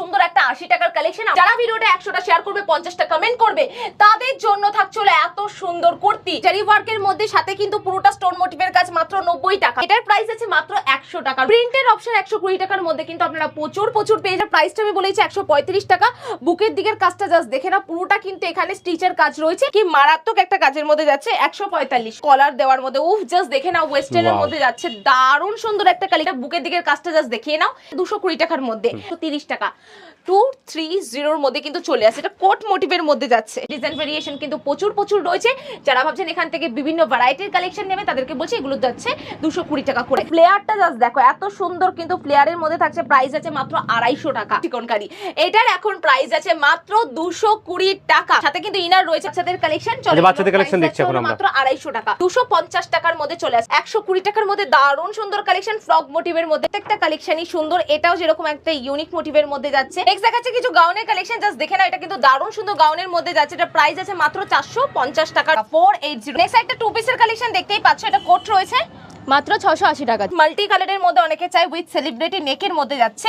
সুন্দর একটা আশি টাকার কালেকশন যারা ভিডিওটা একশোটা শেয়ার করবে পঞ্চাশটা কমেন্ট করবে তাদের জন্য থাকছে হলো এত সুন্দর কুর্তি। জারি ওয়ার্কের মধ্যে সাথে কিন্তু পুরোটা স্টোন মোটিভের কাজ মাত্র নব্বই টাকা। এটার প্রাইস আছে মাত্র একশো টাকা। প্রিন্টের অপশন একশো কুড়ি টাকার মধ্যে কিন্তু আপনারা প্রচুর প্রচুর পেয়ে যাবেন। প্রাইসটা আমি বলেছি একশো পঁয়ত্রিশ টাকা। বুকের দিকের কাজটা জাস্ট দেখে না পুরোটা কিন্তু এখানে স্টিচের কাজ রয়েছে। কি মারাত্মক একটা কাজের মধ্যে যাচ্ছে একশো পঁয়তাল্লিশ। কলার দেওয়ার মধ্যে উফ জাস্ট দেখে নাও ওয়েস্টার্নের. মধ্যে যাচ্ছে। দারুণ সুন্দর একটা কালিটা বুকের দিকের কাজটা জাস্ট দেখিয়ে নাও। দুশো কুড়ি টাকার মধ্যে। তিরিশ টাকা। টু থ্রি জিরোর মধ্যে কিন্তু চলে আসে। এটা কোট মোটিভের মধ্যে যাচ্ছে। ডিজাইন ভেরিয়েশন কিন্তু প্রচুর প্রচুর রয়েছে। যারা ভাবছেন এখান থেকে বিভিন্ন ভ্যারাইটির কালেকশন নেবে তাদেরকে বলছি এগুলো যাচ্ছে দুশো কুড়ি টাকা করে। ফ্লেয়ারটা জাস্ট দেখো এত সুন্দর কিন্তু ফ্লেয়ারের মধ্যে থাকছে প্রাইস আছে মাত্র আড়াইশো টাকা। চিকনকারি এটার এখন প্রাইস আছে মাত্র দুশো কুড়ি টাকা। সাথে কিন্তু ইনার রয়েছে বাচ্চাদের কালেকশন চলে বাচ্চাদের collection দেখছি এখন আমরা। মাত্র আড়াইশো টাকা। দুশো পঞ্চাশ টাকার মধ্যে চলে আসে। একশো কুড়ি টাকার মধ্যে দারুণ সুন্দর কালেকশন ফ্রক মোটিভের মধ্যে। প্রত্যেকটা কালেকশনই সুন্দর। এটাও যেরকম একটা ইউনিক মোটিভের মধ্যে যাচ্ছে। নেক্সট দেখাচ্ছে কিছু গাউনের কালেকশন জাস্ট দেখে না এটা কিন্তু দারুণ সুন্দর গাউনের মধ্যে যাচ্ছে। এটা প্রাইস আছে মাত্র চারশো পঞ্চাশ টাকা। ফোর এইট জিরো নেক্সট একটা টু পিসের কালেকশন দেখতেই পাচ্ছ, এটা কোট রয়েছে। মাত্র ছশো আশি টাকা। মাল্টি কালারের মধ্যে অনেকে চাই উইথ সেলিব্রিটি নেকের মধ্যে যাচ্ছে।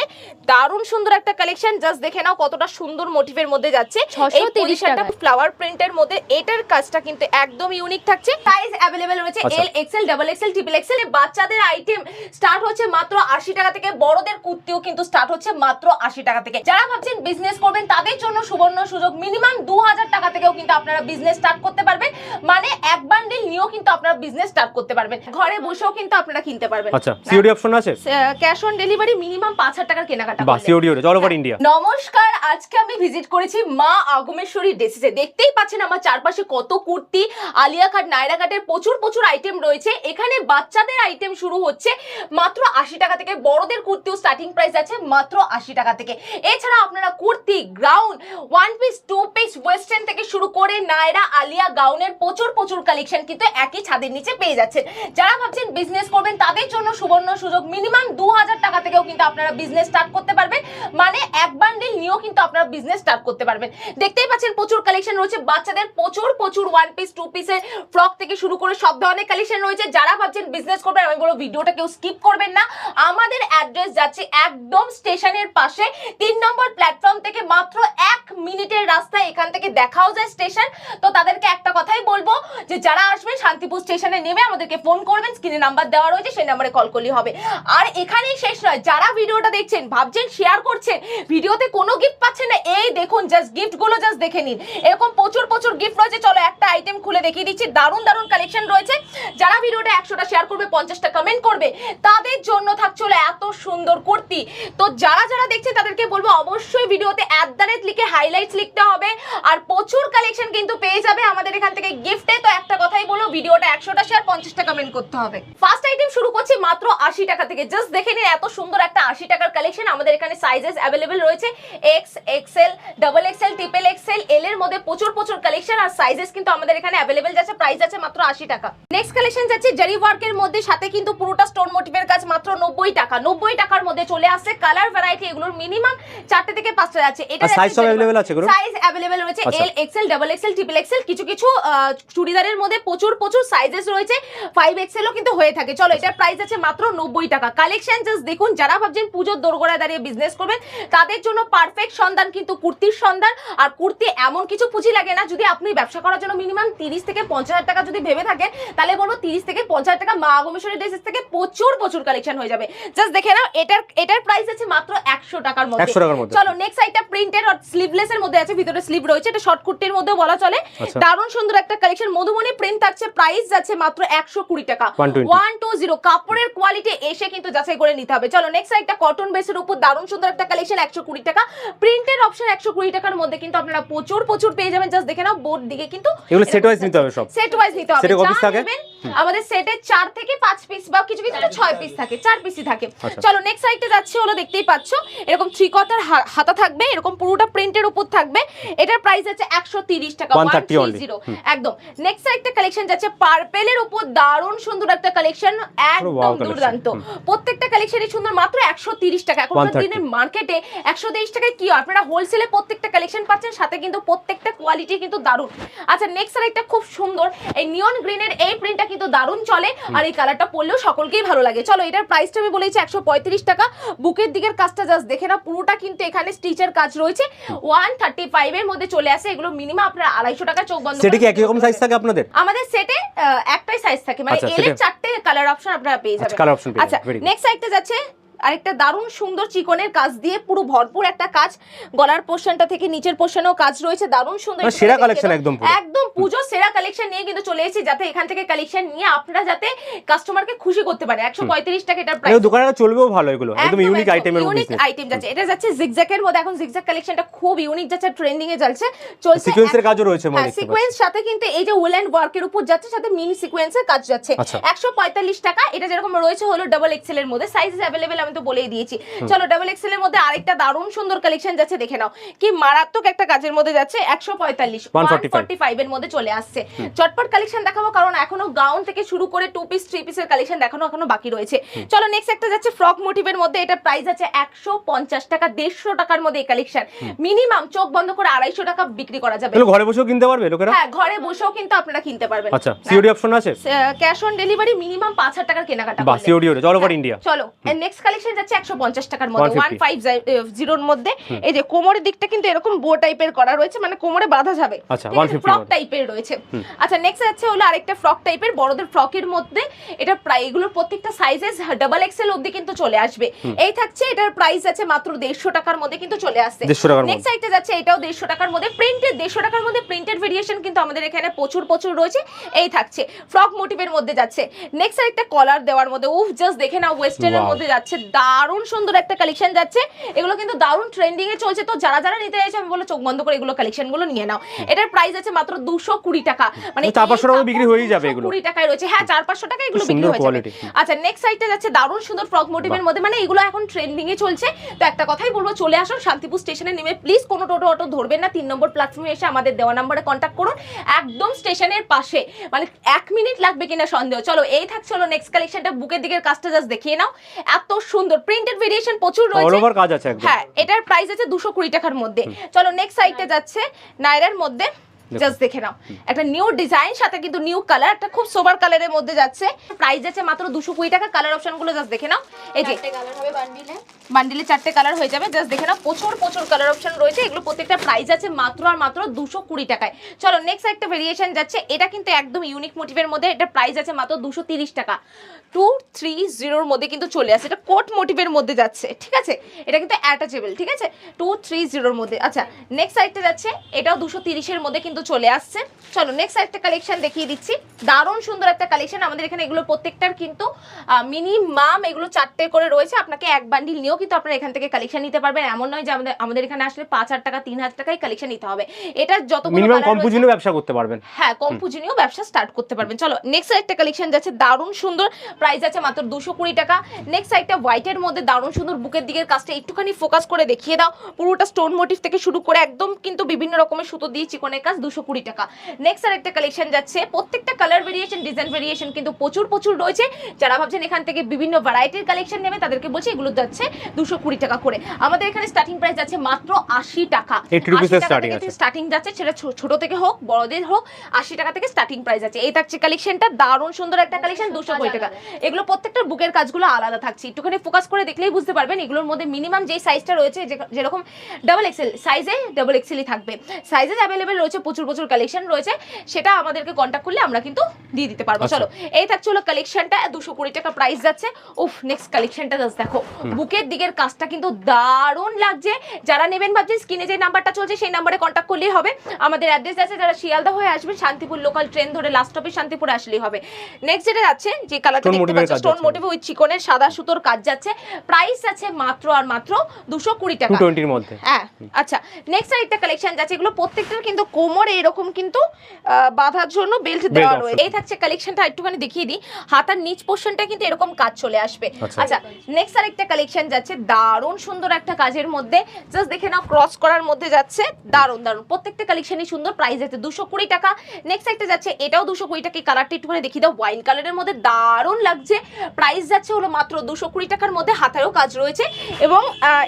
দারুণ সুন্দর একটা কালেকশন জাস্ট দেখে নাও কতটা সুন্দর মোটিভের মধ্যে যাচ্ছে। 630 টাকায়। ফ্লাওয়ার প্রিন্টের মধ্যে এটার কাজটা কিন্তু একদম ইউনিক থাকছে। সাইজ অ্যাভেলেবেল রয়েছে। L XL double XL triple XL বাচ্চাদের আইটেম স্টার্ট হচ্ছে মাত্র আশি টাকা থেকে বড়দের কুর্তিও কিন্তু স্টার্ট হচ্ছে মাত্র আশি টাকা থেকে। যারা ভাবছেন বিজনেস করবেন তাদের জন্য সুবর্ণ সুযোগ মিনিমাম দু হাজার টাকা থেকেও কিন্তু আপনারা বিজনেস স্টার্ট করতে পারবেন। মানে এক বান্ডিল নিয়েও কিন্তু আপনারা বিজনেস স্টার্ট করতে পারবেন। ঘরে বসেও কিন্তু আপনারা কিনতে পারবেন। আচ্ছা সিওডি অপশন আছে? ক্যাশ অন ডেলিভারি মিনিমাম পাঁচ হাজার টাকার কেনাকাটা বা সিওডি অল ওভার ইন্ডিয়া নমস্কার আজকে আমি ভিজিট করেছি মা আগমেশ্বরী ড্রেসেসে দেখতেই পাচ্ছেন আমার চারপাশে কত কুর্তি আলিয়া কাট নায়রা কাটের প্রচুর প্রচুর আইটেম রয়েছে। এখানে বাচ্চাদের আইটেম শুরু হচ্ছে মাত্র আশি টাকা থেকে। বড়দের কুর্তিও স্টার্টিং প্রাইস আছে মাত্র আশি টাকা থেকে। এছাড়া আপনারা kurti ground one piece two piece western থেকে শুরু করে নায়রা আলিয়া গাউনের প্রচুর প্রচুর কালেকশন কিন্তু একই ছাদের নিচে পেয়ে যাচ্ছেন। যারা ভাবছেন বিজনেস করবেন, তাদের জন্য সুবর্ণ সুযোগ মিনিমাম দু হাজার টাকা থেকেও কিন্তু আপনারা বিজনেস স্টার্ট করতে পারবেন। মানে এক বান্ডিল নিয়েও কিন্তু আপনারা বিজনেস স্টার্ট করতে পারবেন। দেখতেই পাচ্ছেন প্রচুর কালেকশন রয়েছে, বাচ্চাদের প্রচুর প্রচুর ওয়ান পিস টু পিসের ফ্রক থেকে শুরু করে সব ধরনের কালেকশন রয়েছে। যারা ভাবছেন বিজনেস করবেন, আমি বলব ভিডিওটা কেউ স্কিপ করবেন না। আমাদের অ্যাড্রেস যাচ্ছে একদম স্টেশনের পাশে, তিন নম্বর প্ল্যাটফর্ম থেকে মাত্র এক মিনিটের রাস্তায় এখান থেকে দেখাও যায় স্টেশন তো তাদেরকে একটা কথাই বলব যে, যারা আসবেন শান্তিপুর স্টেশনে নেমে আমাদেরকে ফোন করবেন স্ক্রিনে নাম্বার দেওয়া রয়েছে, সেই নাম্বারে কল করলেই হবে। আর এখানেই শেষ নয়, যারা ভিডিওটা দেখছেন, ভাবছেন শেয়ার করছেন, ভিডিওতে কোনো গিফট পাচ্ছেন না, এই দেখুন জাস্ট গিফটগুলো জাস্ট দেখে নিন। এরকম প্রচুর প্রচুর গিফট রয়েছে, চলো একটা আইটেম খুলে দেখিয়ে দিচ্ছি। দারুণ দারুণ কালেকশন রয়েছে। যারা ভিডিওটা একশোটা শেয়ার করবে, পঞ্চাশটা কমেন্ট করবে, তাদের জন্য থাকছে হলো এত সুন্দর কুর্তি। তো যারা যারা দেখছে, তাদেরকে বলব অবশ্যই ভিডিওতে অ্যাট দ্য রেট লিখে হাইলাইটস লিখতে হবে। আর প্রচুর কালেকশন কিন্তু পেয়ে যাবে আমাদের এখান থেকে গিফটে তো একটা কথাই বলো ভিডিওটা একশোটা শেয়ার পঞ্চাশটা কমেন্ট করতে হবে। ফার্স্ট আইটেম শুরু করছি মাত্র আশি টাকা থেকে। জাস্ট দেখে নিন, এত সুন্দর একটা আশি টাকার কালেকশন আমাদের এখানে সাইজেস অ্যাভেলেবেল রয়েছে। X XL double XL triple XL L এর মধ্যে প্রচুর প্রচুর কালেকশন আর সাইজেস কিন্তু আমাদের এখানে অ্যাভেলেবেল যাচ্ছে প্রাইস আছে মাত্র আশি টাকা। নেক্সট কালেকশন যাচ্ছে জারি ওয়ার্কের মধ্যে সাথে কিন্তু পুরোটা স্টোন মোটিভের কাজ মাত্র নব্বই টাকা। নব্বই টাকার মধ্যে চলে আসছে কালার ভ্যারাইটি এগুলোর মিনিমাম চারটে থেকে পাঁচটা যাচ্ছে। এটা size সব available আছে? সাইজ অ্যাভেলেবেল রয়েছে। L XL double XL triple XL কিছু কিছু চুড়িদারের মধ্যে প্রচুর প্রচুর সাইজেস রয়েছে। ফাইভ এক্সেলও কিন্তু হয়ে থাকে। চলো এটার প্রাইস আছে মাত্র নব্বই টাকা। কালেকশন জাস্ট দেখুন যারা ভাবছেন পুজোর দোরগোড়ায় দাঁড়িয়ে বিজনেস করবেন তাদের জন্য পারফেক্ট সন্ধান কিন্তু কুর্তির সন্ধান। আর কুর্তি এমন কিছু পুঁজি লাগে না যদি আপনি ব্যবসা করার জন্য মিনিমাম তিরিশ থেকে পঞ্চাশ হাজার টাকা যদি ভেবে থাকেন তাহলে বলব তিরিশ থেকে পঞ্চাশ হাজার টাকা মা আগমেশ্বরী ড্রেসেস থেকে প্রচুর প্রচুর কালেকশন হয়ে যাবে। জাস্ট দেখে নাও এটার এটার প্রাইস আছে মাত্র একশো টাকার মধ্যে। 100 টাকার মধ্যে। চলো নেক্সট আইটা প্রিন্টেড আর স্লিভলেস এর মধ্যে আছে ভিতরে স্লিভ রয়েছে এটা শর্ট কুর্তির মধ্যে বলা চলে। আচ্ছা। দারুণ সুন্দর একটা কালেকশন মধুমণি প্রিন্ট থাকছে প্রাইস যাচ্ছে মাত্র একশো কুড়ি টাকা। ওয়ান টু জিরো কাপড়ের কোয়ালিটি এসে কিন্তু যাচাই করে নিতে হবে। চলো নেক্সট একটা কটন বেসের উপর দারুণ সুন্দর একটা কালেকশন একশো কুড়ি টাকা। প্রিন্টের অপশন একশো কুড়ি টাকার মধ্যে কিন্তু আপনারা প্রচুর প্রচুর পেয়ে যাবেন। জাস্ট দেখে নাও বোর্ড দিকে কিন্তু এগুলো set wise নিতে হবে সব? সেট ওয়াইজ নিতে হবে। Set এ ক যা piece থাকে? আমাদের সেটে চার থেকে পাঁচ পিস বা কিছু কিছু ছয় পিস থাকে চার পিসই থাকে। আচ্ছা। চলো নেক্সট সাইডে যাচ্ছে হলো দেখতেই পাচ্ছ এরকম থ্রি কটার হাতা থাকবে এরকম পুরোটা প্রিন্টের উপর থাকবে। এটার প্রাইস আছে একশো তিরিশ টাকা 130 ওয়ান only, জিরো হুম। একদম। নেক্সট একটা কালেকশন যাচ্ছে পার্পেলের উপর দারুণ সুন্দর একটা কালেকশন একদম দুর্দান্ত। প্রত্যেকটা কালেকশনই সুন্দর মাত্র একশো তিরিশ টাকা। এখনকার 130 দিনের মার্কেটে একশো তিরিশ টাকায় কি? আপনারা হোলসেলে প্রত্যেকটা কালেকশন পাচ্ছেন সাথে কিন্তু প্রত্যেকটা কোয়ালিটি কিন্তু দারুণ। আচ্ছা নেক্সট আর একটা খুব সুন্দর এই নিয়ন গ্রিনের এই প্রিন্টটা কিন্তু দারুণ চলে। আর এই কালারটা পরলেও সকলকেই ভালো লাগে। চলো এটার প্রাইসটা আমি বলেছি একশো পঁয়ত্রিশ টাকা। বুকের দিকের কাজটা জাস্ট দেখে না পুরোটা কিন্তু এখানে স্টিচের কাজ রয়েছে। ওয়ান থার্টি ফাইভ এর মধ্যে চলে আসে। এগুলো মিনিমাম আপনার আড়াইশো টাকা চোখ বন্ধ সেটা কি একই রকম সাইজ থাকে আপনাদের? আমাদের সেটে একটাই সাইজ থাকে। মানে আচ্ছা, এল এর চারটে কালার অপশন আপনারা পেয়ে আচ্ছা যাবেন। পেয়ে আচ্ছা ভেরি গুড নেক্সট সাইডটা যাচ্ছে আরেকটা দারুণ সুন্দর চিকনের কাজ দিয়ে পুরো ভরপুর একটা কাজ। গলার পোর্শনটা থেকে নিচের পোর্শনেও কাজ রয়েছে দারুণ সুন্দর মানে সেরা দাও। একদম একদম পুজো সেরা কালেকশন নিয়ে কিন্তু চলে এসেছি যাতে এখান থেকে কালেকশন নিয়ে আপনারা যাতে কাস্টমারকে খুশি করতে পারে। একশো পঁয়ত্রিশ টাকা এটার প্রাইস এই দোকানটা চলবেও ভালো এগুলো। একদম ইউনিক আইটেমের ইউনিক আইটেম যাচ্ছে। এটা যাচ্ছে জিগজ্যাকের মধ্যে। এখন জিগজ্যাক কালেকশনটা খুব ইউনিক যাচ্ছে ট্রেন্ডিং এ চলছে চলছে সিকোয়েন্সের কাজও রয়েছে মনে হ্যাঁ সিকোয়েন্স সাথে কিন্তু এই যে উল এন্ড ওয়ার্কের উপর যাচ্ছে সাথে মিনি সিকোয়েন্সের কাজ যাচ্ছে। আচ্ছা। একশো পঁয়তাল্লিশ টাকা এটা যেরকম রয়েছে হলো ডাবল এক্সেল এর মধ্যে। সাইজ অ্যাভেলেবেল আমি তো বলেই দিয়েছি। চলো ডাবল এক্সেল এর মধ্যে আরেকটা দারুণ সুন্দর কালেকশন যাচ্ছে দেখে নাও। কি মারাত্মক একটা কাজের মধ্যে যাচ্ছে একশো পঁয়তাল্লিশ 145 ফাইভ এর মধ্যে চলে আসছে। চটপট কালেকশন দেখাবো কারণ এখনও গাউন থেকে শুরু করে টু পিস থ্রি পিসের কালেকশন দেখানো এখনও বাকি রয়েছে। চলো নেক্সট একটা যাচ্ছে ফ্রক মোটিভের মধ্যে এটা প্রাইস আছে একশো পঞ্চাশ টাকা দেড়শো টাকার মধ্যে এই কালেকশন মিনিমাম চোখ বন্ধ করে আড়াইশো টাকা বিক্রি করা যাবে। ঘরে বসেও কিনতে পারবে লোকেরা? হ্যাঁ ঘরে বসেও কিন্তু আপনারা কিনতে পারবেন। আচ্ছা সিওডি অপশন আছে? ক্যাশ অন ডেলিভারি মিনিমাম পাঁচ হাজার টাকার কেনাকাটা করলে। সিওডি অল ওভার ইন্ডিয়া চলো নেক্সট কালেকশন যাচ্ছে একশো পঞ্চাশ টাকার মধ্যে ওয়ান ফাইভ জিরোর মধ্যে। এই যে কোমরের দিকটা কিন্তু এরকম বো টাইপের করা রয়েছে মানে কোমরে বাঁধা যাবে। আচ্ছা, 150 ফ্রক টাইপের রয়েছে। আচ্ছা নেক্সট যাচ্ছে হলো আরেকটা ফ্রক টাইপের বড়দের ফ্রকের মধ্যে। এটা প্রায় এগুলোর প্রত্যেকটা সাইজেস ডাবল এক্সেল অবধি কিন্তু চলে আসবে। এই থাকছে এটার প্রাইস আছে মাত্র দেড়শো টাকার মধ্যে কিন্তু চলে আসছে। নেক্সট সাইডে যাচ্ছে এটাও দেড়শো টাকার মধ্যে। প্রিন্টেড দেড়শো টাকার মধ্যে প্রিন্টেড ভেরিয়েশন কিন্তু আমাদের এখানে প্রচুর প্রচুর রয়েছে। এই থাকছে ফ্রক মোটিভের মধ্যে যাচ্ছে। নেক্সট আরেকটা কলার দেওয়ার মধ্যে উফ জাস্ট দেখে নাও ওয়েস্টার্নের. মধ্যে যাচ্ছে দারুণ সুন্দর একটা কালেকশন যাচ্ছে। এগুলো কিন্তু দারুণ ট্রেন্ডিং এ চলছে। তো যারা যারা নিতে চাইছে আমি বলে চোখ বন্ধ করে এগুলো কালেকশনগুলো নিয়ে নাও। এটার প্রাইস আছে মাত্র দুশো কুড়ি টাকা। মানে চার পাঁচশো বিক্রি হয়েই যাবে এগুলো। 220 টাকায় রয়েছে। হ্যাঁ চার পাঁচশো টাকা এগুলো বিক্রি হয়ে যাবে। আচ্ছা নেক্সট সাইডটা যাচ্ছে দারুণ সুন্দর ফ্রক মোটিভের মধ্যে। মানে এগুলো এখন ট্রেন্ডিং এ চলছে। তো একটা কথাই বলব চলে আসুন শান্তিপুর স্টেশনে নেমে। প্লিজ কোনো টোটো অটো ধরবেন না। তিন নম্বর প্ল্যাটফর্মে এসে আমাদের দেওয়া নাম্বারে কন্ট্যাক্ট করুন। একদম স্টেশনের পাশে। মানে এক মিনিট লাগবে কিনা সন্দেহ। চলো এই থাকছে হলো নেক্সট কালেকশনটা বুকের দিকের কাজটা জাস্ট দেখিয়ে নাও। এত সুন্দর প্রিন্টেড ভেরিয়েশন প্রচুর অল রয়েছে। ওভার কাজ আছে একদম। হ্যাঁ এটার প্রাইস আছে দুশো কুড়ি টাকার মধ্যে। চলো নেক্সট সাইডে যাচ্ছে নাইরার মধ্যে। জাস্ট দেখে নাও। একটা নিউ ডিজাইন সাথে কিন্তু নিউ কালার একটা খুব সোবার কালারের মধ্যে যাচ্ছে। প্রাইস আছে মাত্র দুশো কুড়ি টাকা। কালার অপশনগুলো জাস্ট দেখে নাও। এই যে বান্ডিলে বান্ডিলে চারটে কালার হয়ে যাবে। জাস্ট দেখে নাও প্রচুর প্রচুর কালার অপশন রয়েছে। এগুলো প্রত্যেকটা প্রাইস আছে মাত্র আর মাত্র দুশো কুড়ি টাকায়। চলো নেক্সট একটা ভেরিয়েশন যাচ্ছে। এটা কিন্তু একদম ইউনিক মোটিভের মধ্যে এটা প্রাইস আছে মাত্র দুশো তিরিশ টাকা। টু থ্রি জিরোর মধ্যে কিন্তু চলে আসে এটা কোট মোটিভের মধ্যে যাচ্ছে। ঠিক আছে? এটা কিন্তু অ্যাটাচেবল ঠিক আছে? টু থ্রি জিরোর মধ্যে। আচ্ছা নেক্সট সাইডটা যাচ্ছে। এটাও দুশো তিরিশের মধ্যে কিন্তু চলে আসছে। চলো নেক্সট একটা কালেকশন দেখিয়ে দিচ্ছি। দারুণ সুন্দর একটা কালেকশন আমাদের এখানে এগুলো প্রত্যেকটার কিন্তু মিনিমাম এগুলো চারটে করে রয়েছে। আপনাকে এক বান্ডিল নিয়েও কিন্তু আপনারা এখান থেকে কালেকশন নিতে পারবেন। এমন নয় যে আমাদের আমাদের এখানে আসলে পাঁচ হাজার টাকা তিন হাজার টাকায় কালেকশন নিতে হবে। এটা যত মিনিমাম কম পুঁজি নিয়ে ব্যবসা করতে পারবেন। হ্যাঁ কম পুঁজি নিয়েও ব্যবসা স্টার্ট করতে পারবেন। চলো নেক্সট একটা কালেকশন যাচ্ছে। দারুণ সুন্দর। প্রাইস আছে মাত্র দুশো কুড়ি টাকা। নেক্সট একটা হোয়াইটের মধ্যে দারুণ সুন্দর বুকের দিকের কাজটা একটুখানি ফোকাস করে দেখিয়ে দাও। পুরোটা স্টোন মোটিভ থেকে শুরু করে একদম কিন্তু বিভিন্ন রকমের সুতো দিয়ে চিকনের কাজ দুশো কুড়ি টাকা। নেক্সট আর একটা কালেকশন যাচ্ছে। প্রত্যেকটা কালার ভেরিয়েশন ডিজাইন ভেরিয়েশন কিন্তু প্রচুর প্রচুর রয়েছে। যারা ভাবছেন এখান থেকে বিভিন্ন ভ্যারাইটির কালেকশন নেবে তাদেরকে বলছি এগুলো যাচ্ছে দুশো কুড়ি টাকা করে। আমাদের এখানে স্টার্টিং প্রাইস আছে মাত্র আশি টাকা। 80 rupees এর starting আছে। স্টার্টিং যাচ্ছে সেটা ছোট থেকে হোক বড়দের হোক আশি টাকা থেকে স্টার্টিং প্রাইস আছে এই থাকছে কালেকশনটা দারুণ সুন্দর একটা কালেকশন দুশো কুড়ি টাকা এগুলো প্রত্যেকটা বুকের কাজগুলো আলাদা থাকছে। একটুখানি ফোকাস করে দেখলেই বুঝতে পারবেন এগুলোর মধ্যে মিনিমাম যেই সাইজটা রয়েছে যেরকম ডাবল এক্সেল সাইজে ডাবল এক্সেলই থাকবে। সাইজে অ্যাভেলেবেল রয়েছে প্রচুর প্রচুর প্রচুর কালেকশন রয়েছে সেটা আমাদেরকে কন্ট্যাক্ট করলে আমরা কিন্তু দিয়ে দিতে পারব। আচ্ছা। চলো এই থাকছে হলো কালেকশনটা দুশো কুড়ি টাকা প্রাইস যাচ্ছে। উফ নেক্সট কালেকশনটা জাস্ট দেখো। বুকের দিকের কাজটা কিন্তু দারুণ লাগছে। যারা নেবেন ভাবছেন স্ক্রিনে যে নাম্বারটা চলছে সেই নাম্বারে কন্ট্যাক্ট করলেই হবে। আমাদের অ্যাড্রেস আছে যারা শিয়ালদা হয়ে আসবেন শান্তিপুর লোকাল ট্রেন ধরে লাস্ট স্টপে শান্তিপুর আসলেই হবে। নেক্সট যেটা যাচ্ছে যে কালারটা দেখতে পাচ্ছ স্টোন। মোটিভ ওই চিকনের সাদা সুতোর কাজ যাচ্ছে। প্রাইস আছে মাত্র আর মাত্র দুশো কুড়ি টাকা। টোয়েন্টির মধ্যে। হ্যাঁ আচ্ছা। নেক্সট আরেকটা কালেকশন যাচ্ছে এগুলো প্রত্যেকটার কিন্তু কোমর এরকম কিন্তু বাঁধার জন্য বেল্ট দেওয়া রয়েছে এই থাকছে কালেকশনটা একটুখানি দেখিয়ে দিই। হাতার নিচ পোর্শনটা কিন্তু এরকম কাজ চলে আসবে। আচ্ছা। নেক্সট আরেকটা কালেকশন যাচ্ছে দারুণ সুন্দর একটা কাজের মধ্যে। জাস্ট দেখে নাও ক্রস করার মধ্যে যাচ্ছে দারুণ দারুণ। প্রত্যেকটা কালেকশনই সুন্দর প্রাইস আছে দুশো কুড়ি টাকা। নেক্সট একটা যাচ্ছে এটাও দুশো কুড়ি টাকা কালারটা একটুখানি দেখিয়ে দাও ওয়াইন কালারের মধ্যে দারুণ লাগছে। প্রাইস যাচ্ছে হলো মাত্র দুশো কুড়ি টাকার মধ্যে হাতারও কাজ রয়েছে। এবং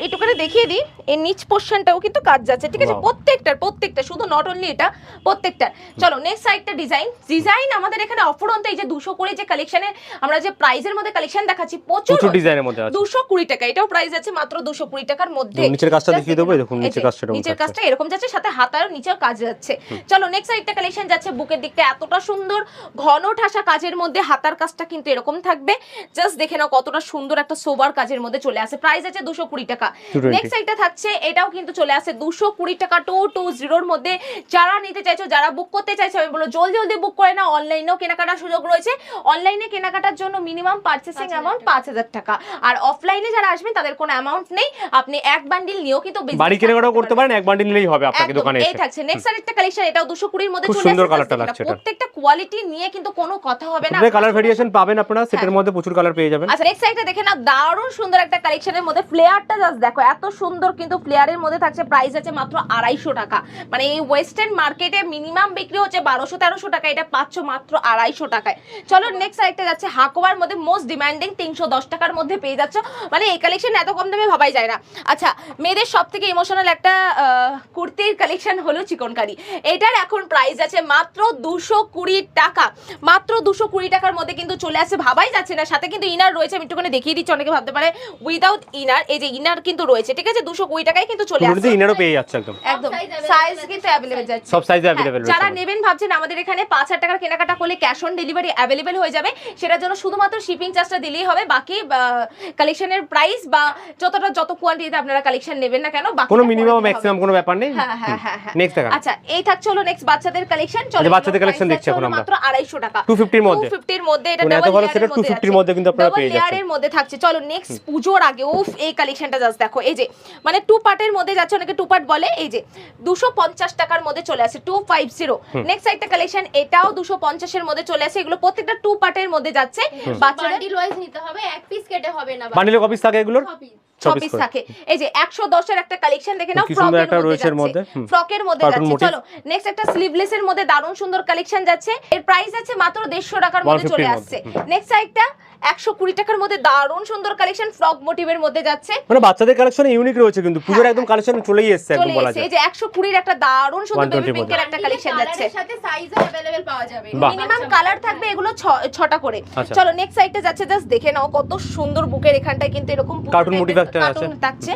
একটুখানি দেখিয়ে দিই এর নিচ পোর্শনটাও কিন্তু কাজ যাচ্ছে ঠিক আছে. প্রত্যেকটার প্রত্যেকটা শুধু নট অনলি এটা প্রত্যেকটার। চলো নেক্সট আরেকটা ডিজাইন ডিজাইন আমাদের এখানে অফুরন্ত এই যে দুশো কুড়ি যে কালেকশনের আমরা যে প্রাইজের মধ্যে কালেকশন দেখাচ্ছি প্রচুর প্রচুর ডিজাইনের মধ্যে আছে। দুশো কুড়ি টাকা এটাও প্রাইস আছে মাত্র দুশো কুড়ি টাকার মধ্যে। নিচের কাজটা দেখিয়ে দেবো, দেখুন, নিচের কাজটা এরকম নিচের কাজটা এরকম যাচ্ছে সাথে হাতার নিচের কাজ যাচ্ছে। চলো নেক্সট আরেকটা কালেকশন যাচ্ছে বুকের দিকটা এতটা সুন্দর ঘন ঠাসা কাজের মধ্যে হাতার কাজটা কিন্তু এরকম থাকবে। জাস্ট দেখে নাও কতটা সুন্দর একটা সোবার কাজের মধ্যে চলে আসে। প্রাইস আছে দুশো কুড়ি টাকা। 220 নেক্সট একটা থাকছে এটাও কিন্তু চলে আসে দুশো কুড়ি টাকা টু টু জিরোর মধ্যে। যারা নিতে চাইছো যারা বুক করতে চাইছো আমি বলো জলদি জলদি বুক করে না অনলাইনেও কেনাকাটার সুযোগ রয়েছে। অনলাইনে কেনাকাটার জন্য মিনিমাম পার্চেসিং অ্যামাউন্ট পাঁচ হাজার টাকা। আর অফলাইনে যারা আসবেন তাদের কোনো অ্যামাউন্ট নেই। আপনি এক বান্ডিল নিয়েও কিন্তু বাড়ি কেনাকাটাও করতে পারেন এক বান্ডিল নিলেই হবে আপনাকে দোকানে এই থাকছে। নেক্সট আরেকটা কালেকশন এটাও 220 এর মধ্যে খুব চলে সুন্দর কালারটা লাগছে এটা। প্রত্যেকটা কোয়ালিটি নিয়ে কিন্তু কোনো কথা হবে না। কালার ভেরিয়েশন পাবেন আপনারা সেটের হ্যাঁ। মধ্যে প্রচুর কালার পেয়ে যাবেন। আচ্ছা নেক্সট সাইডটা দেখেন না দারুণ সুন্দর একটা কালেকশনের মধ্যে ফ্লেয়ারটা জাস্ট দেখো এত সুন্দর কিন্তু ফ্লেয়ারের মধ্যে থাকছে প্রাইস আছে মাত্র আড়াইশো টাকা। মানে এই ওয়েস্টার্ন মার্কেটে মিনিমাম বিক্রি হচ্ছে বারোশো তেরোশো টাকা এটা পাচ্ছ মাত্র আড়াইশো টাকায়। চলো নেক্সট সাইডটা যাচ্ছে হাকোয়ার মধ্যে মোস্ট ডিমান্ডিং তিনশো দশ টাকার মধ্যে পেয়ে যাচ্ছ। মানে এই কালেকশন এত কম দামে ভাবাই যায় না। আচ্ছা মেয়েদের সব থেকে ইমোশনাল একটা কুর্তির কালেকশন হলো চিকনকারি। এটার এখন প্রাইস আছে মাত্র দুশো কুড়ি টাকা। মাত্র দুশো কুড়ি টাকার মধ্যে কিন্তু চলে আসে ভাবাই যাচ্ছে না। সাথে কিন্তু ইনার রয়েছে আমি একটুখানি দেখিয়ে দিচ্ছি অনেকে ভাবতে পারে উইদাউট ইনার এই যে ইনার কিন্তু রয়েছে ঠিক আছে? দুশো কুড়ি টাকায় কিন্তু চলে আসছে ইনারও পেয়ে যাচ্ছে একদম। একদম। সাইজ কিন্তু অ্যাভেলেবেল যাচ্ছে। সব সাইজে হ্যাঁ, অ্যাভেলেবেল যারা নেবেন ভাবছেন আমাদের এখানে পাঁচ হাজার টাকার কেনাকাটা করলে ক্যাশ অন ডেলিভারি অ্যাভেলেবেল হয়ে যাবে। সেটার জন্য শুধুমাত্র শিপিং চার্জটা দিলেই হবে। বাকি কালেকশনের প্রাইস বা যতটা যত কোয়ান্টিটিতে আপনারা কালেকশন নেবেন না কেন বাকিটা কোনো মিনিমাম ম্যাক্সিমাম কোনো ব্যাপার নেই। হ্যাঁ হ্যাঁ হ্যাঁ হ্যাঁ। নেক্সট দেখা আচ্ছা এই থাকছে হলো নেক্সট বাচ্চাদের কালেকশন চলো আচ্ছা, বাচ্চাদের collection দেখছি এখন আমরা। মাত্র আড়াইশো টাকা। 250 এর মধ্যে। 250 এর মধ্যে এটা ডাবল ভালো সেটা 250 এর মধ্যে কিন্তু আপনারা পেয়ে যাচ্ছেন। লেয়ারের মধ্যে থাকছে। চলো নেক্সট পুজোর আগে উফ এই কালেকশনটা জাস্ট দেখো। এই যে মানে টু পার্টের মধ্যে যাচ্ছে অনেকে টু পার্ট বলে। এই যে দুশো পঞ্চাশ টাকার মধ্যে চলে আসে টু ফাইভ জিরো নেক্সট একটা কালেকশন এটাও দুশো পঞ্চাশের মধ্যে চলে আসে। এগুলো প্রত্যেকটা টু পার্টের মধ্যে যাচ্ছে। বাচ্চাদের নিতে হবে এক পিস কেটে হবে না বান্ডিলে কপিস থাকে এগুলোর? ছ piece। চব্বিশ চব্বিশ করে। থাকে এই যে একশো দশের একটা কালেকশন দেখে নাও কি সুন্দর ফ্রকের একটা মধ্যে রয়েছে এর মধ্যে, যাচ্ছে হুম। ফ্রকের মধ্যে Cartoon যাচ্ছে motif। চলো নেক্সট একটা স্লিভলেস এর মধ্যে দারুণ সুন্দর কালেকশন যাচ্ছে এর প্রাইস আছে মাত্র দেড়শো টাকার মধ্যে 150 চলে এর আসছে মধ্যে, নেক্সট সাইডটা একশো কুড়ি টাকার মধ্যে দারুণ সুন্দর কালেকশন ফ্রক মোটিভের মধ্যে যাচ্ছে মানে বাচ্চাদের কালেকশন ইউনিক রয়েছে কিন্তু পুজোর হ্যাঁ, একদম কালেকশন চলেই এসছে একদম চলে বলা এসেছে যায় এই যে একশো কুড়ির একটা দারুণ সুন্দর 120 বেবি এর পিঙ্কের একটা Bundle এ কালেকশন যাচ্ছে colour এর সাথে সাইজও अवेलेबल পাওয়া যাবে বাহ। মিনিমাম কালার থাকবে এগুলো ছ- ছটা করে আচ্ছা। চলো নেক্সট সাইডটা যাচ্ছে জাস্ট দেখে নাও কত সুন্দর বুকের এখানটায় কিন্তু এরকম পুরো Cartoon type motif এর একটা cartoon আছে। থাকছে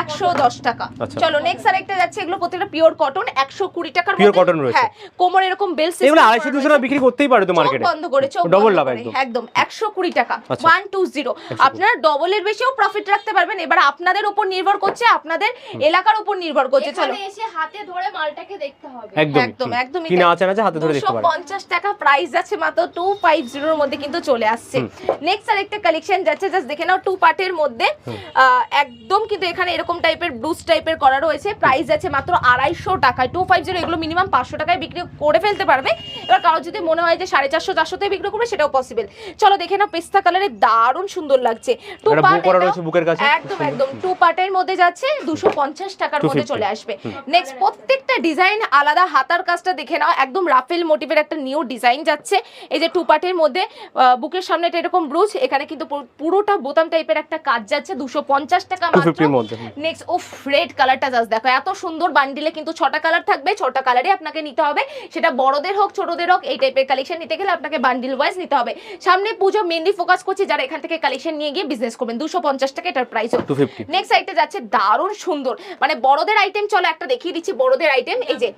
একশো দশ টাকা। চলো নেক্সট আরেকটা যাচ্ছে এগুলো প্রত্যেকটা পিওর কটন একশো কুড়ি টাকার Pure মধ্যে- রয়েছে। হ্যাঁ কোমর এরকম বেল এগুলো আড়াইশো দুশো টাকা বিক্রি করতেই পারে তো মার্কেটে বন্ধ করে চোখ ডবল লাভ একদম। একদম একশো কুড়ি টাকা। ওয়ান টু জিরো আপনারা ডবলের বেশিও প্রফিট রাখতে পারবেন। এবার আপনাদের উপর নির্ভর করছে আপনাদের এলাকার উপর নির্ভর করছে। চলো। এসে হাতে ধরে মালটাকে দেখতে হবে। একদম একদম, কিনা আছে না হাতে ধরে দেখতে পারে পঞ্চাশ টাকা প্রাইস আছে মাত্র টু ফাইভ জিরোর মধ্যে কিন্তু চলে আসছে। নেক্সট আর একটা কালেকশন যাচ্ছে জাস্ট দেখে নাও টু পার্টের মধ্যে। একদম কিন্তু এখানে এরকম টাইপের ব্লুজ টাইপের করা রয়েছে। প্রাইস আছে মাত্র আড়াইশো টাকায়। টু ফাইভ জিরো এগুলো মিনিমাম পাঁচশো টাকায় বিক্রি করে ফেলতে পারবে। এবার কারও যদি মনে হয় যে সাড়ে চারশো চারশোতে বিক্রি করবে সেটাও পসিবল চলো দেখে নাও পেস্তা কালারের দারুণ সুন্দর লাগছে। টু কাছে। একদম একদম। টু পার্টের মধ্যে যাচ্ছে দুশো পঞ্চাশ টাকার মধ্যে চলে আসবে। নেক্সট প্রত্যেকটা ডিজাইন আলাদা। হাতার কাজটা দেখে নাও। একদম রাফেল মোটিভের একটা নিউ ডিজাইন যাচ্ছে। এই যে টু পার্টের মধ্যে বুকের সামনে এটা এরকম ব্রুজ এখানে কিন্তু পুরোটা বোতাম টাইপের একটা কাজ যাচ্ছে। দুশো পঞ্চাশ টাকা। নেক্সট ও রেড কালারটা জাস্ট দেখো। এত সুন্দর বান্ডিলে কিন্তু ছটা কালার থাকবে ছটা কালারই আপনাকে নিতে হবে। সেটা বড়দের হোক ছোটদের হোক এই টাইপের কালেকশন নিতে গেলে আপনাকে বান্ডিল ওয়াইজ নিতে হবে। সামনে পুজো মেনলি ফোকাস করছি যারা এখান থেকে কালেকশন নিয়ে গিয়ে বিজনেস করবেন। দুশো পঞ্চাশ টাকা এটার প্রাইস 250 নেক্সট সাইডে যাচ্ছে দারুণ সুন্দর। মানে বড়দের আইটেম চলো একটা দেখিয়ে দিচ্ছি বড়দের আইটেম এই যে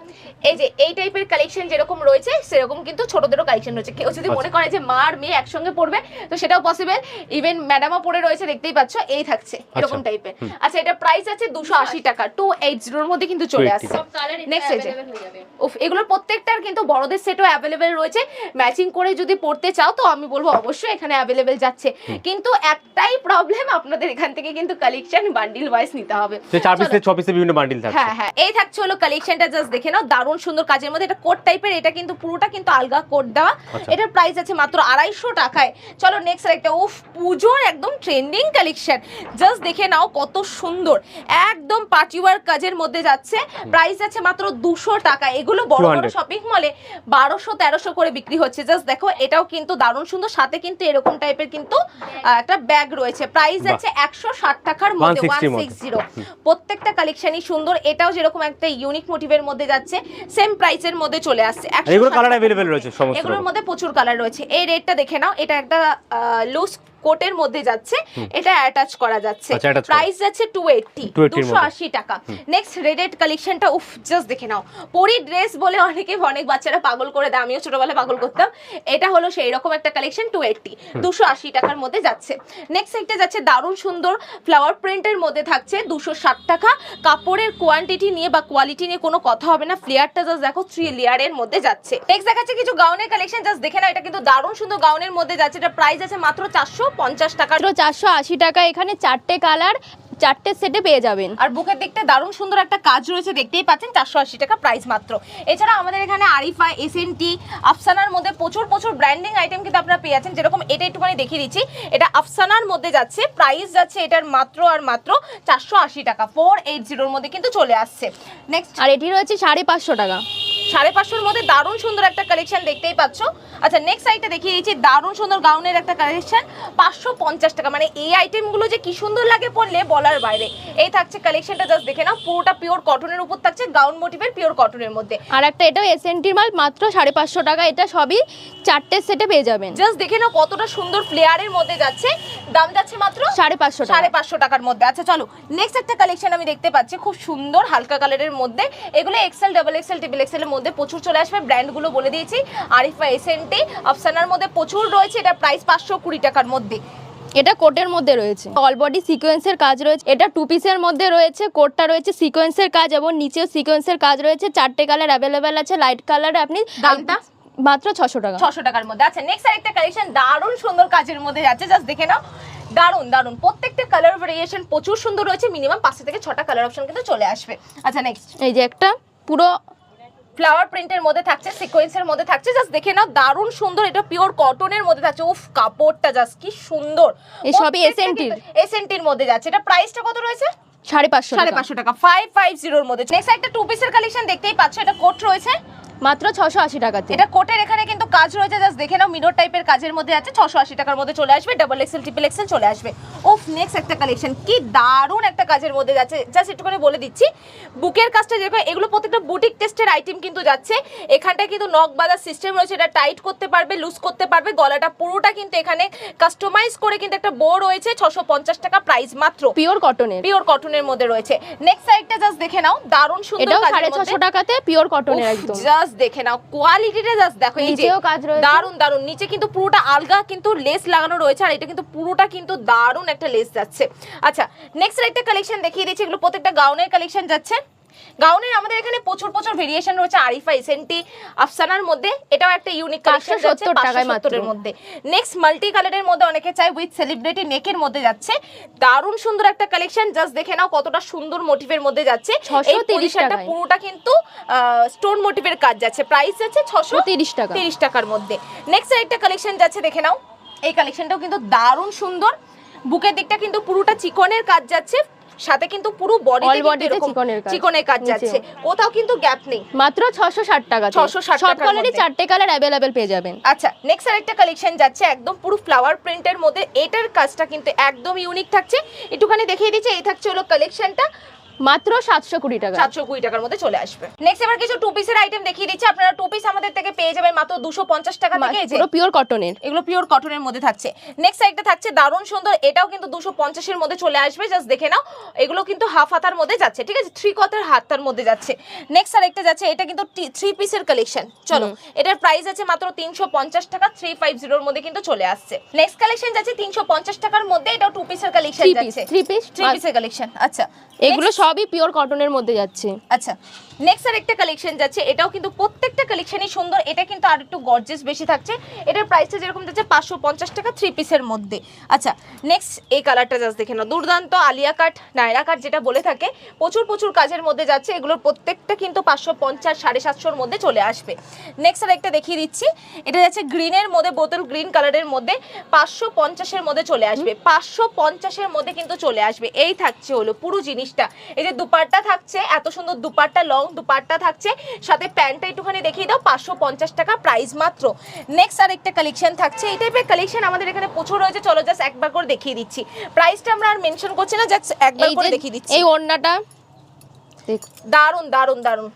এই যে এই টাইপের কালেকশন যেরকম রয়েছে সেরকম কিন্তু ছোটদেরও কালেকশন রয়েছে। কেউ যদি মনে করে যে মা আর মেয়ে একসঙ্গে পড়বে তো সেটাও পসিবল ইভেন ম্যাডামও পড়ে রয়েছে দেখতেই পাচ্ছ এই থাকছে। এরকম টাইপের আচ্ছা এটা প্রাইস আছে দুশো আশি টাকা। টু এইট জিরোর মধ্যে কিন্তু চলে 280 আসছে। সব কালার Next এই যে। হয়ে উফ এগুলোর প্রত্যেকটার কিন্তু বড়দের সেটও অ্যাভেলেবেল রয়েছে। ম্যাচিং করে যদি পড়তে চাও তো আমি বলব অবশ্যই এখানে অ্যাভেলেবেল যাচ্ছে। কিন্তু একটাই প্রবলেম আপনাদের এখান থেকে কিন্তু কালেকশন বান্ডিল ওয়াইজ নিতে হবে। যে চার পিস চলো। থেকে ছ পিসের বিভিন্ন বান্ডিল থাকছে। হ্যাঁ হ্যাঁ। এই থাকছে হলো কালেকশনটা জাস্ট দেখে নাও। দারুণ সুন্দর কাজের মধ্যে। এটা কোট টাইপের এটা কিন্তু পুরোটা কিন্তু আলগা কোট দেওয়া। আচ্ছা। এটার প্রাইস আছে মাত্র আড়াইশো টাকায়। চলো নেক্সট একটা উফ পুজোর একদম ট্রেন্ডিং কালেকশন জাস্ট দেখে নাও কত সুন্দর। একদম পার্টিওয়ার কাজের মধ্যে যাচ্ছে। প্রাইস আছে মাত্র দুশো টাকা। এগুলো বড় বড় শপিং মলে বারোশো তেরোশো করে বিক্রি হচ্ছে। জাস্ট দেখো এটাও কিন্তু দারুণ সুন্দর। সাথে কিন্তু এরকম টাইপের কিন্তু একটা ব্যাগ রয়েছে। প্রাইস আছে একশো ষাট টাকার মধ্যে ওয়ান সিক্স জিরো প্রত্যেকটা কালেকশনই সুন্দর। এটাও যেরকম একটা ইউনিক মোটিভের মধ্যে যাচ্ছে সেম প্রাইসের মধ্যে চলে আসছে। আর এগুলো 160 কালার অ্যাভেলেবেল রয়েছে এগুলোর মধ্যে প্রচুর কালার রয়েছে। এই রেটটা দেখে নাও। এটা একটা লুজ কোটের মধ্যে যাচ্ছে এটা অ্যাটাচ করা যাচ্ছে। আচ্ছা। প্রাইস যাচ্ছে টু এইটটি 280 এর দুশো মধ্যে। আশি টাকা। নেক্সট রেডেড কালেকশনটা উফ জাস্ট দেখে নাও। পরি ড্রেস বলে অনেকে অনেক বাচ্চারা পাগল করে দেয় আমিও ছোটবেলায় পাগল করতাম। এটা হলো সেই রকম একটা কালেকশন টু এইটটি দুশো আশি টাকার মধ্যে যাচ্ছে। নেক্সট একটা যাচ্ছে দারুণ সুন্দর ফ্লাওয়ার প্রিন্টের মধ্যে থাকছে দুশো ষাট টাকা। কাপড়ের কোয়ান্টিটি নিয়ে বা কোয়ালিটি নিয়ে কোনো কথা হবে না ফ্লেয়ারটা জাস্ট দেখো থ্রি লেয়ারের মধ্যে যাচ্ছে। নেক্সট দেখাচ্ছে কিছু গাউনের কালেকশন জাস্ট দেখে না এটা কিন্তু দারুণ সুন্দর গাউনের মধ্যে যাচ্ছে এটা প্রাইস আছে মাত্র চারশো পঞ্চাশ টাকা। চারশো আশি টাকা এখানে চারটে কালার চারটে সেটে পেয়ে যাবেন। আর বুকের দিকটা দারুণ সুন্দর একটা কাজ রয়েছে দেখতেই পাচ্ছেন চারশো আশি টাকা প্রাইস মাত্র। এছাড়া আমাদের এখানে আরিফা এস এন টি আফসানার মধ্যে প্রচুর প্রচুর ব্র্যান্ডিং আইটেম কিন্তু আপনারা পেয়ে যাচ্ছেন। যেরকম এটা একটুখানি দেখিয়ে দিচ্ছি এটা আফসানার মধ্যে যাচ্ছে প্রাইস যাচ্ছে এটার মাত্র আর মাত্র চারশো আশি টাকা ফোর এইট জিরোর মধ্যে কিন্তু চলে আসছে। নেক্সট আর এটি রয়েছে সাড়ে পাঁচশো টাকা। সাড়ে পাঁচশোর মধ্যে দারুণ সুন্দর একটা কালেকশন দেখতেই পাচ্ছ। আচ্ছা নেক্সট সাইডটা দেখিয়ে দিচ্ছি দারুণ সুন্দর গাউনের একটা কালেকশন পাঁচশো পঞ্চাশ টাকা। মানে এই আইটেমগুলো যে কি সুন্দর লাগে পড়লে বলার বাইরে। এই থাকছে কালেকশনটা জাস্ট দেখে নাও পুরোটা পিওর কটনের উপর থাকছে গাউন মোটিভের পিওর কটনের মধ্যে। আর একটা এটাও এসএনটির মাল মাত্র সাড়ে পাঁচশো টাকা। এটা সবই চারটে সেটে পেয়ে যাবেন। জাস্ট দেখে নাও কতটা সুন্দর ফ্লেয়ারের মধ্যে যাচ্ছে। দাম যাচ্ছে মাত্র সাড়ে পাঁচশো সাড়ে পাঁচশো টাকার মধ্যে। আচ্ছা চলো নেক্সট একটা কালেকশন আমি দেখতে পাচ্ছি। খুব সুন্দর হালকা কালারের মধ্যে। এগুলো XL double XL triple XL এর মধ্যে প্রচুর চলে আসবে ব্র্যান্ডগুলো বলে দিয়েছি। আরিফা এসএনটি আফসানার মধ্যে প্রচুর রয়েছে এটা প্রাইস পাঁচশো কুড়ি টাকার মধ্যে। এটা কোটের মধ্যে রয়েছে। অল বডি সিকোয়েন্সের কাজ রয়েছে এটা টু পিসের মধ্যে রয়েছে কোটটা রয়েছে সিকোয়েন্সের কাজ এবং নিচেও সিকোয়েন্সের কাজ রয়েছে। চারটে কালার অ্যাভেলেবেল আছে লাইট কালার আপনি দামটা? মাত্র ছশো টাকা। ছশো টাকার মধ্যে। আচ্ছা নেক্সট আরেকটা কালেকশন দারুণ সুন্দর কাজের মধ্যে যাচ্ছে জাস্ট দেখে নাও। দারুণ দারুণ। প্রত্যেকটা কালার ভেরিয়েশন প্রচুর সুন্দর রয়েছে মিনিমাম পাঁচটা থেকে ছটা কালার অপশন কিন্তু চলে আসবে। আচ্ছা নেক্সট এই যে একটা পুরো ফ্লাওয়ার প্রিন্টের মধ্যে থাকছে সিকোয়েন্সের মধ্যে থাকছে। জাস্ট দেখে নাও দারুণ সুন্দর এটা পিওর কটনের মধ্যে থাকছে। উফ কাপড়টা জাস্ট কি সুন্দর। এই সবই -র। এসএনটির মধ্যে যাচ্ছে। এটা প্রাইসটা কত রয়েছে? সাড়ে পাঁচশো সাড়ে টাকা পাঁচশো টাকা। ফাইভ ফাইভ জিরোর মধ্যে। নেক্সট একটা টু পিসের কালেকশন দেখতেই পাচ্ছ এটা কোট রয়েছে। মাত্র ছশো আশি টাকাতে। এটা কোটের এখানে কিন্তু কাজ রয়েছে। জাস্ট দেখে নাও মিরর টাইপের কাজের মধ্যে আছে। ছশো আশি টাকার মধ্যে চলে আসবে। ডাবল এক্সেল ট্রিপল এক্সেল চলে আসবে। ওফ নেক্সট একটা কালেকশন কি দারুণ একটা কাজের মধ্যে যাচ্ছে। জাস্ট একটুখানি বলে দিচ্ছি। বুকের কাজটা যেরকম এগুলো প্রত্যেকটা বুটিক টেস্টের আইটেম কিন্তু যাচ্ছে। এখানটায় কিন্তু নক বাঁধার সিস্টেম রয়েছে। এটা টাইট করতে পারবে লুজ করতে পারবে। গলাটা পুরোটা কিন্তু এখানে কাস্টমাইজ করে কিন্তু একটা বো রয়েছে ছশো টাকা প্রাইস মাত্র। পিওর কটনের পিওর কটনের মধ্যে রয়েছে। নেক্সট সাইডটা জাস্ট দেখে নাও। দারুণ সুন্দর এটাও কাজের সাড়ে মধ্যে। ছশো টাকাতে পিওর কটনের একদম। জাস্ট দেখে নাও। কোয়ালিটিটা জাস্ট দেখো এই যে কাজ রয়েছে। দারুণ দারুণ নিচে কিন্তু পুরোটা আলগা কিন্তু লেস লাগানো রয়েছে। আর এটা কিন্তু পুরোটা কিন্তু দারুণ একটা লেস যাচ্ছে। আচ্ছা নেক্সট একটা কালেকশন দেখিয়ে দিচ্ছি। এগুলো প্রত্যেকটা গাউনের কালেকশন যাচ্ছে। গাউনের আমাদের এখানে প্রচুর প্রচুর ভেরিয়েশন রয়েছে। আরিফা এসএনটি আফসানার মধ্যে। এটাও একটা ইউনিক কালেকশন রয়েছে 570 টাকায় 570 এর মধ্যে। নেক্সট মাল্টি কালারের মধ্যে অনেকে চায় উইথ সেলিব্রিটি নেকের মধ্যে যাচ্ছে। দারুণ সুন্দর একটা কালেকশন জাস্ট দেখে নাও কতটা সুন্দর মোটিভের মধ্যে যাচ্ছে। 630 এই পজিশনটা পুরোটা কিন্তু স্টোন মোটিভের কাজ যাচ্ছে। প্রাইস যাচ্ছে ছশো তিরিশ টাকা। তিরিশ টাকার মধ্যে। নেক্সট একটা কালেকশন যাচ্ছে দেখে নাও। এই কালেকশনটাও কিন্তু দারুণ সুন্দর। বুকের দিকটা কিন্তু পুরোটা চিকনের কাজ যাচ্ছে সাথে কিন্তু পুরো বডি বডি চিকনের কাজ। চিকনের কাজ যাচ্ছে। কোথাও কিন্তু গ্যাপ নেই। মাত্র ছশো ষাট টাকা 660 সব কালারই চারটে কালার अवेलेबल পেয়ে যাবেন। আচ্ছা নেক্সট আরেকটা কালেকশন যাচ্ছে একদম পুরো ফ্লাওয়ার প্রিন্টের মধ্যে। এটার কাজটা কিন্তু একদম ইউনিক থাকছে। একটুখানি দেখিয়ে দিচ্ছি এই থাকছে হলো কালেকশনটা মাত্র সাতশো কুড়ি টাকা। সাতশো কুড়ি টাকার মধ্যে চলে আসবে। নেক্সট এবার কিছু টু পিসের আইটেম দেখিয়ে দিচ্ছি। আপনারা টু পিস আমাদের থেকে পেয়ে যাবেন মাত্র দুশো পঞ্চাশ টাকা থেকে। যে পিওর কটনের এগুলো পিওর কটনের মধ্যে থাকছে। নেক্সট সাইডটা থাকছে দারুণ সুন্দর। এটাও কিন্তু দুশো পঞ্চাশের মধ্যে চলে আসবে। জাস্ট দেখে নাও। এগুলো কিন্তু হাফ হাতার মধ্যে যাচ্ছে ঠিক আছে? থ্রি কতার হাতার মধ্যে যাচ্ছে। নেক্সট আর একটা যাচ্ছে। এটা কিন্তু থ্রি পিসের কালেকশন চলো এটার প্রাইস আছে মাত্র তিনশো পঞ্চাশ টাকা। থ্রি ফাইভ জিরোর মধ্যে কিন্তু চলে আসছে। নেক্সট কালেকশন যাচ্ছে তিনশো পঞ্চাশ টাকার মধ্যে। এটাও টু পিসের কালেকশন যাচ্ছে। থ্রি পিস থ্রি পিসের কালেকশন আচ্ছা। এগুলো সবই পিওর কটনের মধ্যে যাচ্ছে। আচ্ছা নেক্সট আর একটা কালেকশন যাচ্ছে, এটাও কিন্তু প্রত্যেকটা কালেকশনই সুন্দর, এটা কিন্তু আর একটু গর্জেস বেশি থাকছে। এটার প্রাইসটা যেরকম যাচ্ছে পাঁচশো পঞ্চাশ টাকা থ্রি পিসের মধ্যে। আচ্ছা নেক্সট এই কালারটা জাস্ট দেখে নাও। দুর্দান্ত আলিয়া কাট নায়রা কাট যেটা বলে থাকে, প্রচুর প্রচুর কাজের মধ্যে যাচ্ছে, এগুলোর প্রত্যেকটা কিন্তু পাঁচশো পঞ্চাশ, সাড়ে সাতশোর মধ্যে চলে আসবে। নেক্সট আর একটা দেখিয়ে দিচ্ছি, এটা যাচ্ছে গ্রিনের মধ্যে, বোতল গ্রিন কালারের মধ্যে, পাঁচশো পঞ্চাশের মধ্যে চলে আসবে। পাঁচশো পঞ্চাশের মধ্যে কিন্তু চলে আসবে। এই থাকছে হলো পুরো জিনিসটা। এই যে দুপাট্টা থাকছে, এত সুন্দর দুপাট্টা লং দুপাট্টা থাকছে। সাথে প্যান্টটা একটুখানি দেখিয়ে দাও পাঁচশো পঞ্চাশ টাকা প্রাইস মাত্র। নেক্সট আর একটা কালেকশন থাকছে। এই টাইপের কালেকশন আমাদের এখানে প্রচুর রয়েছে। চলো জাস্ট একবার করে দেখিয়ে দিচ্ছি। প্রাইসটা আমরা আর মেনশন করছি না জাস্ট একবার করে দেখিয়ে দিচ্ছি। এই ওড়নাটা দারুণ দারুণ দারুণ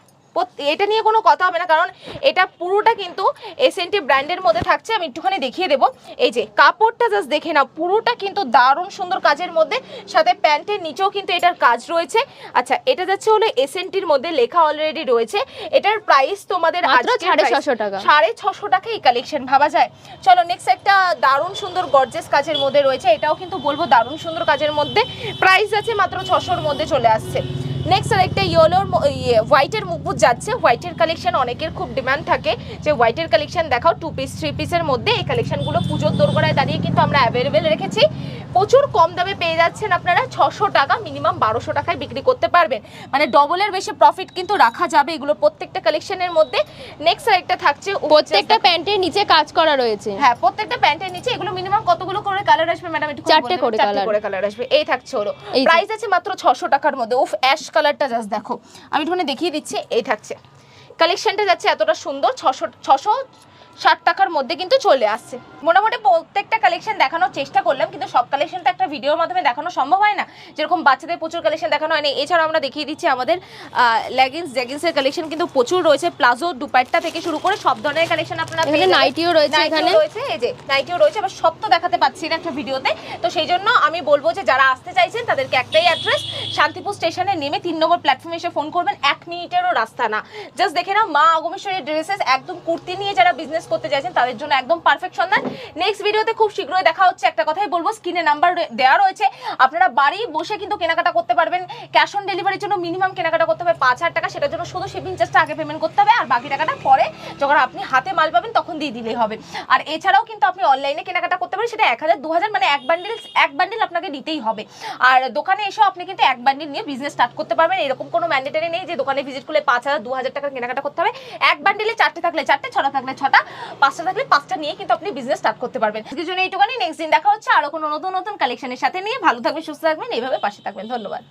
এটা নিয়ে কোনো কথা হবে না কারণ এটা পুরোটা কিন্তু এসএনটি ব্র্যান্ডের মধ্যে থাকছে আমি একটুখানি দেখিয়ে দেবো। এই যে কাপড়টা জাস্ট দেখে না পুরোটা কিন্তু দারুণ সুন্দর কাজের মধ্যে সাথে প্যান্টের নিচেও কিন্তু এটার কাজ রয়েছে। আচ্ছা এটা যাচ্ছে হলো এসএনটির মধ্যে লেখা অলরেডি রয়েছে এটার প্রাইস তোমাদের সাড়ে ছশো টাকা। সাড়ে ছশো টাকা এই কালেকশন ভাবা যায়। চলো নেক্সট একটা দারুণ সুন্দর গর্জেস কাজের মধ্যে রয়েছে এটাও কিন্তু বলব দারুণ সুন্দর কাজের মধ্যে। প্রাইস আছে মাত্র ছশোর মধ্যে চলে আসছে। নেক্সট আর একটা ইয়েলোর ইয়ে হোয়াইটের মুখবুট যাচ্ছে। হোয়াইটের কালেকশন অনেকের খুব ডিমান্ড থাকে যে হোয়াইটের কালেকশন দেখাও টু পিস থ্রি পিসের মধ্যে। এই কালেকশনগুলো পুজোর দোরগোড়ায় দাঁড়িয়ে কিন্তু আমরা অ্যাভেলেবেল রেখেছি। প্রচুর কম দামে পেয়ে যাচ্ছেন আপনারা ছশো টাকা মিনিমাম বারোশো টাকায় বিক্রি করতে পারবেন। মানে ডবলের বেশি প্রফিট কিন্তু রাখা যাবে এগুলো প্রত্যেকটা কালেকশনের মধ্যে। নেক্সট আর একটা থাকছে প্রত্যেকটা প্যান্টের নিচে কাজ করা রয়েছে। হ্যাঁ প্রত্যেকটা প্যান্টের নিচে এগুলো মিনিমাম কতগুলো করে কালার আসবে ম্যাডাম একটু চারটে করে কালার আসবে। এই থাকছে হলো প্রাইস আছে মাত্র ছশো টাকার মধ্যে। উফ অ্যাশ কালারটা জাস্ট দেখো। আমি একটুখানি দেখিয়ে দিচ্ছি, এই থাকছে। কালেকশনটা যাচ্ছে এতটা সুন্দর, ছশো ছশো ষাট টাকার মধ্যে কিন্তু চলে আসছে। মোটামুটি প্রত্যেকটা কালেকশন দেখানোর চেষ্টা করলাম কিন্তু সব কালেকশন তো একটা ভিডিওর মাধ্যমে দেখানো সম্ভব হয় না। যেরকম বাচ্চাদের প্রচুর কালেকশন দেখানো হয় না এছাড়াও আমরা দেখিয়ে দিচ্ছি আমাদের লেগিংস জেগিংসের কালেকশন কিন্তু প্রচুর রয়েছে। প্লাজো দুপাট্টা থেকে শুরু করে সব ধরনের কালেকশন আপনারা এখানে নাইটিও রয়েছে এখানে। রয়েছে এই যে নাইটিও রয়েছে আবার সব তো দেখাতে পাচ্ছি না একটা ভিডিওতে তো সেই জন্য আমি বলব যে যারা আসতে চাইছেন তাদেরকে একটাই অ্যাড্রেস শান্তিপুর স্টেশনে নেমে তিন নম্বর প্ল্যাটফর্মে এসে ফোন করবেন। এক মিনিটেরও রাস্তা না। জাস্ট দেখে না মা আগমেশ্বরের ড্রেসেস একদম কুর্তি নিয়ে যারা বিজনেস করতে চাইছেন, তাদের জন্য একদম পারফেক্ট সন্ধান নেক্সট ভিডিওতে খুব শীঘ্রই দেখা হচ্ছে একটা কথাই বলব স্ক্রিনে নাম্বার দেওয়া রয়েছে। আপনারা বাড়ি বসে কিন্তু কেনাকাটা করতে পারবেন। ক্যাশ অন ডেলিভারির জন্য মিনিমাম কেনাকাটা করতে হবে পাঁচ হাজার টাকা। সেটার জন্য শুধু শিপিং চার্জটা আগে পেমেন্ট করতে হবে আর বাকি টাকাটা পরে যখন আপনি হাতে মাল পাবেন তখন দিয়ে দিলেই হবে। আর এছাড়াও কিন্তু আপনি অনলাইনে কেনাকাটা করতে পারেন, সেটা এক হাজার, দু হাজার মানে এক বান্ডিল এক বান্ডিল আপনাকে নিতেই হবে। আর দোকানে এসেও আপনি কিন্তু এক বান্ডিল নিয়ে বিজনেস স্টার্ট করতে পারবেন। এরকম কোনো ম্যান্ডেটারি নেই যে দোকানে ভিজিট করলে পাঁচ হাজার, দু হাজার টাকা কেনাকাটা করতে হবে। এক বান্ডিলে চারটে থাকলে চারটে, ছটা থাকলে ছটা। পাঁচটা থাকলে পাঁচটা নিয়ে কিন্তু আপনি বিজনেস স্টার্ট করতে পারবেন। আজকের জন্য এইটুখানি নেক্সট দিন দেখা হচ্ছে আরও কোনো নতুন নতুন কালেকশনের সাথে নিয়ে। ভালো থাকবেন, সুস্থ থাকবেন, এইভাবে পাশে থাকবেন। ধন্যবাদ।